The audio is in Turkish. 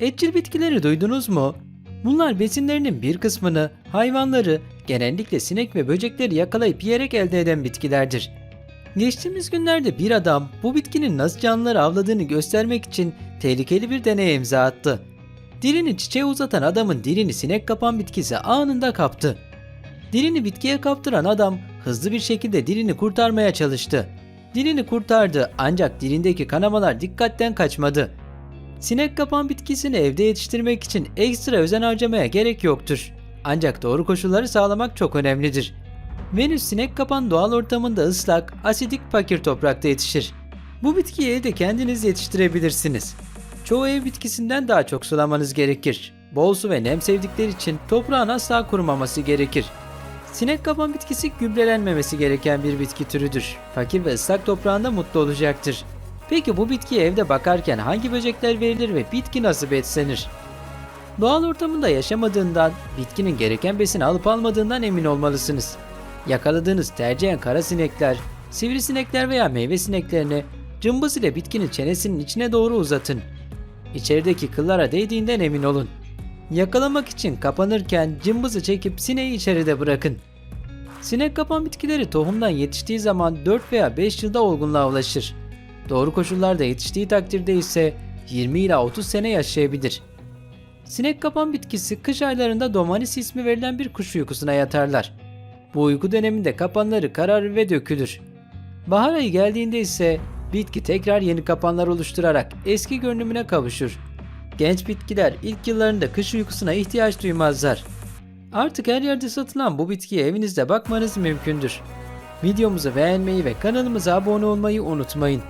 Etçil bitkileri duydunuz mu? Bunlar besinlerinin bir kısmını hayvanları, genellikle sinek ve böcekleri yakalayıp yiyerek elde eden bitkilerdir. Geçtiğimiz günlerde bir adam bu bitkinin nasıl canlıları avladığını göstermek için tehlikeli bir deneye imza attı. Dilini çiçeğe uzatan adamın dilini sinek kapan bitkisi anında kaptı. Dilini bitkiye kaptıran adam hızlı bir şekilde dilini kurtarmaya çalıştı. Dilini kurtardı ancak dilindeki kanamalar dikkatten kaçmadı. Sinek kapan bitkisini evde yetiştirmek için ekstra özen harcamaya gerek yoktur. Ancak doğru koşulları sağlamak çok önemlidir. Venüs sinek kapan doğal ortamında ıslak, asidik fakir toprakta yetişir. Bu bitkiyi evde kendiniz yetiştirebilirsiniz. Çoğu ev bitkisinden daha çok sulamanız gerekir. Bol su ve nem sevdikleri için toprağın asla kurumaması gerekir. Sinek kapan bitkisi gübrelenmemesi gereken bir bitki türüdür. Fakir ve ıslak toprağında mutlu olacaktır. Peki bu bitkiye evde bakarken hangi böcekler verilir ve bitki nasıl beslenir? Doğal ortamında yaşamadığından, bitkinin gereken besini alıp almadığından emin olmalısınız. Yakaladığınız tercihen kara sinekler, sivrisinekler veya meyve sineklerini cımbız ile bitkinin çenesinin içine doğru uzatın. İçerideki kıllara değdiğinden emin olun. Yakalamak için kapanırken cımbızı çekip sineği içeride bırakın. Sinek kapan bitkileri tohumdan yetiştiği zaman 4 veya 5 yılda olgunluğa ulaşır. Doğru koşullarda yetiştiği takdirde ise 20 ila 30 sene yaşayabilir. Sinek kapan bitkisi kış aylarında domanis ismi verilen bir kuş uykusuna yatarlar. Bu uyku döneminde kapanları kararır ve dökülür. Bahar ayı geldiğinde ise bitki tekrar yeni kapanlar oluşturarak eski görünümüne kavuşur. Genç bitkiler ilk yıllarında kış uykusuna ihtiyaç duymazlar. Artık her yerde satılan bu bitkiye evinizde bakmanız mümkündür. Videomuzu beğenmeyi ve kanalımıza abone olmayı unutmayın.